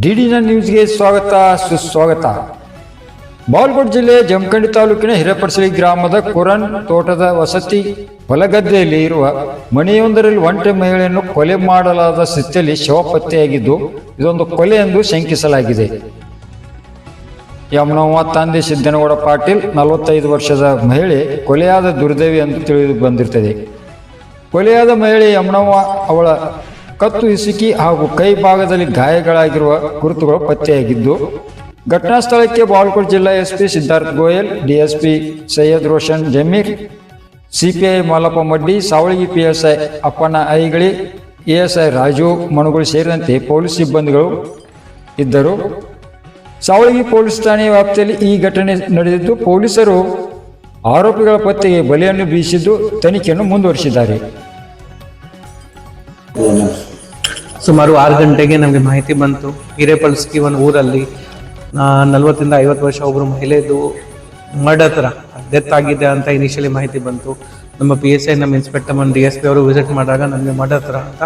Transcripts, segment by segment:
ಡಿಡಿನ ನ್ಯೂಸ್ಗೆ ಸ್ವಾಗತ, ಸುಸ್ವಾಗತ. ಬಾಲ್ಕೋಟ್ ಜಿಲ್ಲೆ ಜಮಖಂಡಿ ತಾಲೂಕಿನ ಹಿರೇಪಡಿಸಲಿ ಗ್ರಾಮದ ಕುರನ್ ತೋಟದ ವಸತಿ ಹೊಲಗದ್ದೆಯಲ್ಲಿ ಇರುವ ಮನೆಯೊಂದರಲ್ಲಿ ಒಂಟೆ ಮಹಿಳೆಯನ್ನು ಕೊಲೆ ಮಾಡಲಾದ ಸ್ಥಿತಿಯಲ್ಲಿ ಶವ ಪತ್ತೆಯಾಗಿದ್ದು ಇದೊಂದು ಕೊಲೆ ಎಂದು ಶಂಕಿಸಲಾಗಿದೆ. ಯಮನವ್ವ, ತಂದೆ ಸಿದ್ದನಗೌಡ ಪಾಟೀಲ್, ನಲವತ್ತೈದು ವರ್ಷದ ಮಹಿಳೆ ಕೊಲೆಯಾದ ದುರ್ದೇವಿ ಎಂದು ತಿಳಿದು ಬಂದಿರ್ತದೆ. ಕೊಲೆಯಾದ ಮಹಿಳೆ ಯಮನವ್ವ ಅವಳ ಕತ್ತು ಹಿಸುಕಿ ಹಾಗೂ ಕೈ ಭಾಗದಲ್ಲಿ ಗಾಯಗಳಾಗಿರುವ ಗುರುತುಗಳು ಪತ್ತೆಯಾಗಿದ್ದು, ಘಟನಾ ಸ್ಥಳಕ್ಕೆ ಬಾಲ್ಕೋಟ್ ಜಿಲ್ಲಾ SP Siddharth Goyal, DSP Syed Roshan Zameer, CPI Malappa Maddi, Savalagi PSI Appanna Aigali, ASI Raju Manugalu ಸೇರಿದಂತೆ ಪೊಲೀಸ್ ಸಿಬ್ಬಂದಿಗಳು ಇದ್ದರು. ಸಾವಳಗಿ ಪೊಲೀಸ್ ಠಾಣೆಯ ವ್ಯಾಪ್ತಿಯಲ್ಲಿ ಈ ಘಟನೆ ನಡೆದಿದ್ದು, ಪೊಲೀಸರು ಆರೋಪಿಗಳ ಪತ್ತೆಗೆ ಬಲೆಯನ್ನು ಬೀಸಿದ್ದು ತನಿಖೆಯನ್ನು ಮುಂದುವರಿಸಿದ್ದಾರೆ. ಸುಮಾರು ಆರು ಗಂಟೆಗೆ ನಮಗೆ ಮಾಹಿತಿ ಬಂತು. ಹಿರೇಪಲ್ಸ್ಕಿ ಒಂದು ಊರಲ್ಲಿ ನಲ್ವತ್ತರಿಂದ ಐವತ್ತು ವರ್ಷ ಒಬ್ಬರು ಮಹಿಳೆದು ಮರ್ಡರ್ ಥರ ಡೆತ್ ಆಗಿದೆ ಅಂತ ಇನಿಷಿಯಲಿ ಮಾಹಿತಿ ಬಂತು. ನಮ್ಮ ಪಿ ಎಸ್ ಐ ನಮ್ಮ ಇನ್ಸ್ಪೆಕ್ಟರ್ ನಮ್ಮ ಡಿ ಎಸ್ ಪಿ ಅವರು ವಿಸಿಟ್ ಮಾಡಿದಾಗ ನಮಗೆ ಮರ್ಡರ್ ಥರ ಅಂತ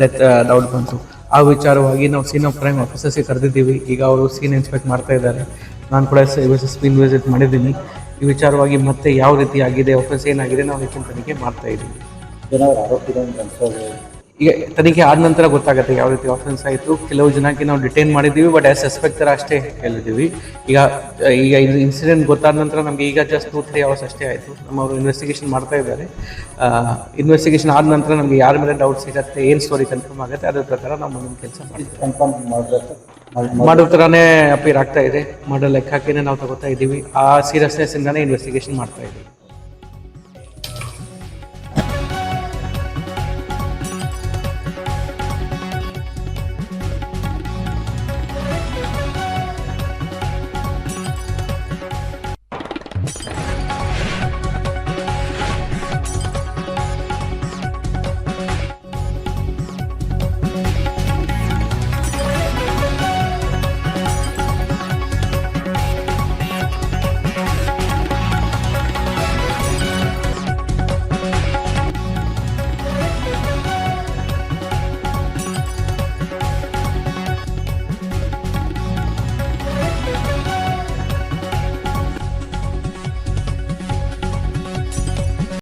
ಡೆತ್ ಡೌಟ್ ಬಂತು. ಆ ವಿಚಾರವಾಗಿ ನಾವು ಸೀನ್ ಆಫ್ ಕ್ರೈಮ್ ಆಫೀಸರ್ಸಿಗೆ ಕರೆದಿದ್ದೀವಿ. ಈಗ ಅವರು ಸೀನ್ ಇನ್ಸ್ಪೆಕ್ಟ್ ಮಾಡ್ತಾ ಇದ್ದಾರೆ. ನಾನು ಕೂಡ ಸ್ಪೀನ್ ವಿಸಿಟ್ ಮಾಡಿದ್ದೀನಿ. ಈ ವಿಚಾರವಾಗಿ ಮತ್ತೆ ಯಾವ ರೀತಿ ಆಗಿದೆ ಆಫೀಸ್ ಏನಾಗಿದೆ, ನಾವು ಹೆಚ್ಚಿನ ತನಿಖೆ ಮಾಡ್ತಾ ಇದ್ದೀವಿ. ಈಗ ತನಿಖೆ ಆದ ನಂತರ ಗೊತ್ತಾಗುತ್ತೆ ಯಾವ ರೀತಿ ಆಫೆನ್ಸ್ ಆಯಿತು. ಕೆಲವು ಜನಕ್ಕೆ ನಾವು ಡಿಟೈನ್ ಮಾಡಿದ್ದೀವಿ ಬಟ್ ಆಸ್ ಸಸ್ಪೆಕ್ಟರ್ ಅಷ್ಟೇ ಹೇಳಿದ್ದೀವಿ. ಈಗ ಈಗ ಇದು ಇನ್ಸಿಡೆಂಟ್ ಗೊತ್ತಾದ ನಂತರ ನಮಗೆ ಈಗ ಜಸ್ಟ್ ಟೂ ತ್ರೀ ಅವರ್ಸ್ ಅಷ್ಟೇ ಆಯಿತು. ನಮ್ಮವರು ಇನ್ವೆಸ್ಟಿಗೇಷನ್ ಮಾಡ್ತಾ ಇದ್ದಾರೆ. ಇನ್ವೆಸ್ಟಿಗೇಷನ್ ಆದ ನಂತರ ನಮಗೆ ಯಾರ ಮೇಲೆ ಡೌಟ್ ಸಿಗುತ್ತೆ ಏನು ಸ್ಟೋರಿ ಕನ್ಫರ್ಮ್ ಆಗುತ್ತೆ ಅದ್ರ ಪ್ರಕಾರ ನಾವು ಮುಂದಿನ ಕೆಲಸ ಮಾಡ್ತೀವಿ. ಮಾಡೋ ಥರನೇ ಅಪೀರ್ ಆಗ್ತಾ ಇದೆ. ಮಾಡೋ ಲೆಕ್ಕ ಹಾಕಿನೇ ನಾವು ತಗೋತಾ ಇದ್ದೀವಿ. ಆ ಸೀರಿಯಸ್ನೆಸ್ ಇಂದಾನೇ ಇನ್ವೆಸ್ಟಿಗೇಷನ್ ಮಾಡ್ತಾ ಇದ್ದೀವಿ.